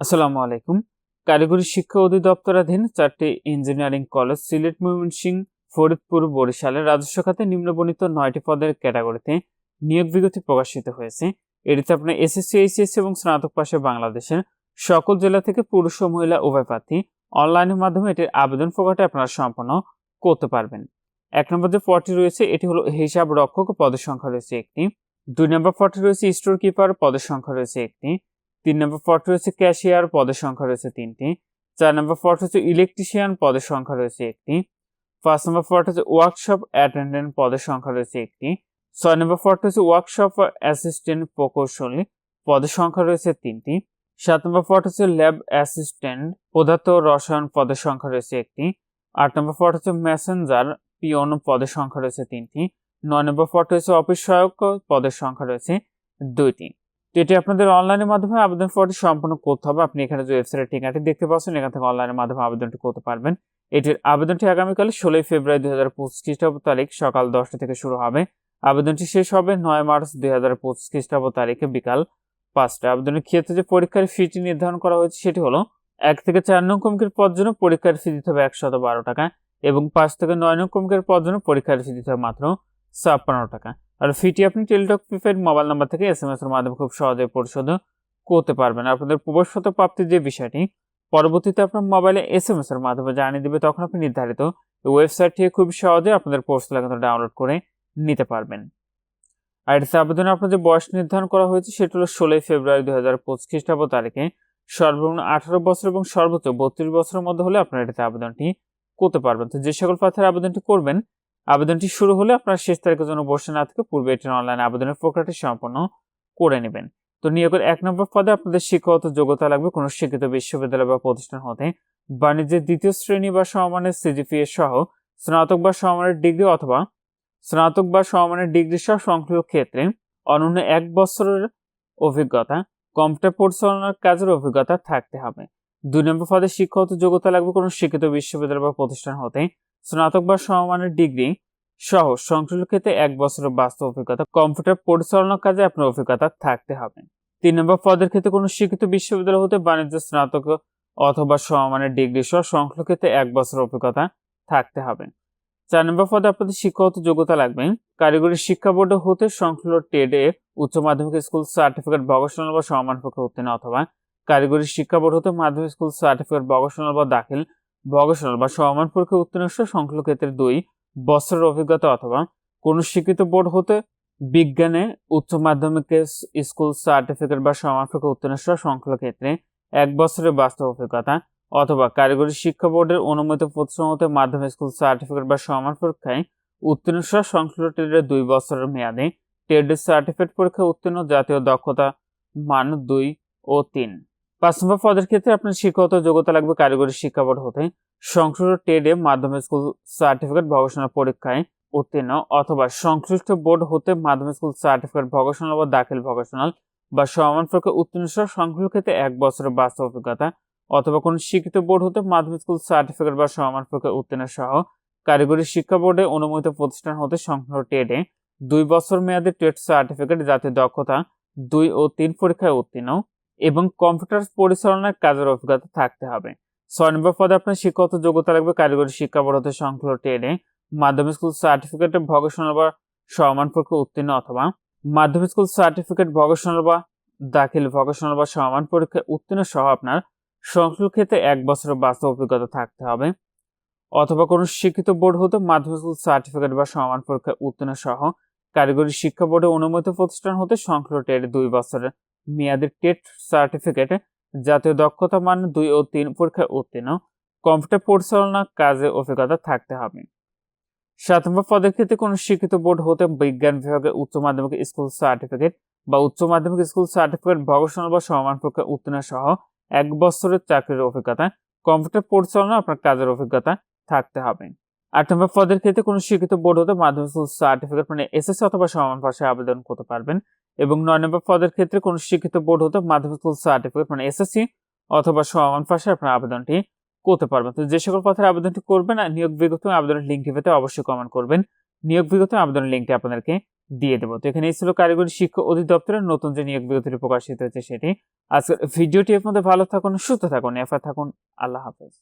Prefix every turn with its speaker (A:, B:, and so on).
A: আসসালামু আলাইকুম। কারিগরি শিক্ষা অধিদপ্তরাধীন চারটি ইঞ্জিনিয়ারিং কলেজ সিলেট, ময়মনসিংহ, ফরিদপুর, বরিশালের রাজস্ব খাতে নিম্নবণিত নয়টি পদের ক্যাটাগরিতে নিয়োগ বিজ্ঞপ্তি প্রকাশিত হয়েছে। এটিতে আপনার এসএসসি, এইচএসসি এবং স্নাতক পাশে বাংলাদেশের সকল জেলা থেকে পুরুষ ও মহিলা উভয় প্রার্থী অনলাইনের মাধ্যমে এটির আবেদন প্রকারটা আপনারা সম্পন্ন করতে পারবেন। এক নম্বর যে পদটি রয়েছে, এটি হলো হিসাব রক্ষক পদের সংখ্যা রয়েছে একটি। দুই নম্বর পদটি রয়েছে স্টোর কিপার পদের সংখ্যা রয়েছে একটি। তিন নম্বর পদ রয়েছে ক্যাশিয়ার, পদের সংখ্যা রয়েছে তিনটি। চার নম্বর পদ হচ্ছে ইলেকট্রিশিয়ান পদের সংখ্যা রয়েছে একটি। পাঁচ নম্বর পদ হচ্ছে ওয়ার্কশপ অ্যাটেন্ডেন্ট পদের সংখ্যা রয়েছে একটি। ছয় নম্বর পদ হচ্ছে ওয়ার্কশপ অ্যাসিস্ট্যান্ট প্রকৌশলী, পদের সংখ্যা রয়েছে তিনটি। সাত নম্বর পদ হচ্ছে ল্যাব অ্যাসিস্ট্যান্ট পদার্থ রসায়ন, পদের সংখ্যা রয়েছে একটি। আট নম্বর পদ হচ্ছে মেসেঞ্জার পিওন, পদের সংখ্যা রয়েছে তিনটি। নয় নম্বর পদ হচ্ছে অফিস সহায়ক, পদের সংখ্যা রয়েছে দুইটি। তো এটি আপনাদের অনলাইনের মাধ্যমে আবেদন ফর্মটি সম্পূর্ণ করতে হবে। আপনি এখানে যে ওয়েবসাইটের ঠিকানাটি দেখতে পাচ্ছেন, এখান থেকে অনলাইনের মাধ্যমে আবেদনটি করতে পারবেন। এটির আবেদনটি আগামীকাল ষোলোই ফেব্রুয়ারি দুই হাজার পঁচিশ খ্রিস্টাব্দ তারিখ সকাল দশটা থেকে শুরু হবে। আবেদনটি শেষ হবে নয় মার্চ দুই হাজার পঁচিশ খ্রিস্টাব্দ তারিখে বিকাল পাঁচটা আবেদনের ক্ষেত্রে যে পরীক্ষার ফিটি নির্ধারণ করা হয়েছে সেটি হলো এক থেকে চার নং কমিকের পদ জন্য পরীক্ষার ফি দিতে হবে একশত বারো টাকা এবং পাঁচ থেকে নয় নং কমিকের পদ জন্য পরীক্ষার ফি দিতে হবে মাত্র ছাপ্পান্ন টাকা। আর ফিটি আপনি টেলিটক প্রিপেড মোবাইল নাম্বার থেকে এস এম এস এর মাধ্যমে খুব সহজে পরিশোধ করতে পারবেন। আপনাদের প্রবেশগত প্রাপ্তির যে বিষয়টি, পরবর্তীতে আপনার মোবাইলে এস এম এস এর মাধ্যমে জানিয়ে দিবে, তখন আপনি নির্ধারিত ওয়েবসাইট থেকে খুব সহজে আপনাদের পোস্ট লাগানো ডাউনলোড করে নিতে পারবেন। আর এটিতে আবেদনে আপনার যে বয়স নির্ধারণ করা হয়েছে, সেটা হলো ষোলোই ফেব্রুয়ারি দুই হাজার পঁচিশ খ্রিস্টাব্দ তারিখে সর্বনিম্ন আঠারো বছর এবং সর্বোচ্চ বত্রিশ বছরের মধ্যে হলে আপনারা এটিতে আবেদনটি করতে পারবেন। তো যে সকল প্রার্থীরা আবেদনটি করবেন আবেদনটি শুরু হলে আপনার শেষ তারিখের জন্য বসে না থেকে পূর্বে এটির অনলাইন আবেদনের প্রক্রিয়াটি সম্পন্ন করে নেবেন। তো নিয়োগের এক নম্বর পদে আপনাদের শিক্ষাগত যোগ্যতা লাগবে কোনো শিক্ষিত বিশ্ববিদ্যালয় বা প্রতিষ্ঠান হতে। বাণিজ্যের দ্বিতীয় শ্রেণি বা সমমানের সিজিপিএ সহ স্নাতক বা সমমানের ডিগ্রি অথবা স্নাতক বা সমমানের ডিগ্রি সহ সংশ্লিষ্ট ক্ষেত্রে অনন্য এক বছরের অভিজ্ঞতা, কম্পিউটার পরিচালনার কাজের অভিজ্ঞতা থাকতে হবে। দুই নম্বর পদে শিক্ষাগত যোগ্যতা লাগবে কোনো শিক্ষিত বিশ্ববিদ্যালয় বা প্রতিষ্ঠান হতে। স্নাতক বা সমমানের ডিগ্রি সহ সংশ্লিষ্ট ক্ষেত্রে এক বছরের বাস্তব অভিজ্ঞতা, কম্পিউটার পরিচালনার কাজে আপনার অভিজ্ঞতা থাকতে হবে। তিন নম্বর পদের ক্ষেত্রে কোনো শিক্ষিত বিশ্ববিদ্যালয় হতে বাণিজ্য, স্নাতক অথবা সমমানের ডিগ্রি সহ সংশ্লিষ্ট ক্ষেত্রে এক বছরের অভিজ্ঞতা থাকতে হবে। চার নম্বর পদে আপনাদের শিক্ষাগত যোগ্যতা লাগবে। কারিগরি শিক্ষা বোর্ড হতে সংশ্লিষ্ট টেডে উচ্চ মাধ্যমিক স্কুল সার্টিফিকেট ভগসনাল বা সমান পক্ষে উত্তীর্ণ অথবা কারিগরি শিক্ষা বোর্ড হতে মাধ্যমিক স্কুল সার্টিফিকেট ভগসনাল বা দাখিল ভগসনাল বা সমান পরীক্ষা উত্তীর্ণ সংশ্লিষ্ট ক্ষেত্রে দুই বছরের অভিজ্ঞতা অথবা কোন শিক্ষিত বোর্ড হতে বিজ্ঞানে উচ্চ মাধ্যমিক স্কুল সার্টিফিকেট বা সমান পরীক্ষা উত্তীর্ণ সংশ্লিষ্ট ক্ষেত্রে এক বছরের বাস্তব অভিজ্ঞতা অথবা কারিগরি শিক্ষা বোর্ডের অনুমোদিত প্রতিষ্ঠান হতে মাধ্যমিক স্কুল সার্টিফিকেট বা সমান পরীক্ষায় উত্তীর্ণ সহ সংশ্লিষ্ট ট্রেডের দুই বছরের মেয়াদে। ট্রেডের সার্টিফিকেট পরীক্ষায় উত্তীর্ণ জাতীয় দক্ষতা মান দুই ও তিন। পাঁচ নম্বর পদের ক্ষেত্রে আপনার শিক্ষাগত যোগ্যতা লাগবে কারিগরি শিক্ষা বোর্ড হতে। সংশ্লিষ্ট ট্রেডে মাধ্যমিক স্কুল সার্টিফিকেট ভগসনা পরীক্ষায় উত্তীর্ণ অথবা সংশ্লিষ্ট বোর্ড হতে মাধ্যমিক স্কুল সার্টিফিকেট ভগসনাল বা দাখিল ভগসনাল বা সমান পরীক্ষা উত্তীর্ণ সহ সংশ্লিষ্ট ক্ষেত্রে এক বছরের বাস্তব অভিজ্ঞতা অথবা কোন শিক্ষিত বোর্ড হতে মাধ্যমিক স্কুল সার্টিফিকেট বা সমান পরীক্ষা উত্তীর্ণ সহ কারিগরি শিক্ষা বোর্ডে অনুমোদিত প্রতিষ্ঠান হতে সংশ্লিষ্ট ট্রেডে দুই বছর মেয়াদী ট্রেড সার্টিফিকেট জাতীয় দক্ষতা দুই ও তিন পরীক্ষায় উত্তীর্ণ এবং কম্পিউটার পরিচালনার কাজের অভিজ্ঞতা থাকতে হবে। ছয় নম্বর পদে আপনার শিক্ষাগত যোগ্যতা লাগবে কারিগরি শিক্ষা বোর্ড হতে ট্রেডে মাধ্যমিক স্কুল সার্টিফিকেট ভগসনাল বা সমান পরীক্ষা উত্তীর্ণ অথবা মাধ্যমিক স্কুল সার্টিফিকেট ভগসনাল বা দাখিল ভগসনাল বা সমান পরীক্ষায় উত্তীর্ণ সহ আপনার সংশ্লিষ্ট ক্ষেত্রে এক বছরের বাস্তব অভিজ্ঞতা থাকতে হবে। অথবা কোনো শিক্ষিত বোর্ড হতে মাধ্যমিক স্কুল সার্টিফিকেট বা সমান পরীক্ষায় উত্তীর্ণ সহ কারিগরি শিক্ষা বোর্ডে অনুমোদিত প্রতিষ্ঠান হতে সংশ্লিষ্ট ট্রেডে দুই বছরের মেয়াদি টেট সার্টিফিকেট জাতীয় দক্ষতা মান দুই ও তিন পরীক্ষায় উত্তীর্ণ। কম্পিউটার পরিচালনা কাজে অভিজ্ঞতা থাকতে হবে। সাত নম্বর পদের ক্ষেত্রে কোনো শিক্ষিত বোর্ড হতে বিজ্ঞান বিভাগে উচ্চ মাধ্যমিক স্কুল সার্টিফিকেট বা উচ্চ মাধ্যমিক স্কুল সার্টিফিকেট ভগসনাল বা সমান পরীক্ষা উত্তীর্ণ সহ এক বছরের চাকরির অভিজ্ঞতা, কম্পিউটার পরিচালনা আপনার কাজের অভিজ্ঞতা থাকতে হবে। আট নম্বর পদের ক্ষেত্রে কোনো শিক্ষিত বোর্ড হতে মাধ্যমিক সার্টিফিকেট মানে এসএসসি অথবা সমান পাশে আবেদন করতে পারবেন। এবং নয় নম্বর পদের ক্ষেত্রে কোনো শিক্ষিত বোর্ড হতে মাধ্যমিক স্কুল সার্টিফিকেট মানে এসএসসি অথবা সমান পাশে আপনার আবেদনটি করতে পারবেন। তো যে সকল পথের আবেদনটি করবেন আর নিয়োগ বিজ্ঞপ্তি আবেদনের লিঙ্কটি পেতে অবশ্যই কমেন্ট করবেন। নিয়োগ বিজ্ঞপ্তি আবেদনের লিঙ্কটি আপনাদেরকে দিয়ে দেবো। তো এখানে এই ছিল কারিগরি শিক্ষা অধিদপ্তরের নতুন যে নিয়োগ বিজ্ঞপ্তিটি প্রকাশিত হয়েছে সেটি। আজকের ভিডিওটি আপনাদের ভালো থাকুন, সুস্থ থাকুন এফআই থাকুন। আল্লাহ হাফেজ।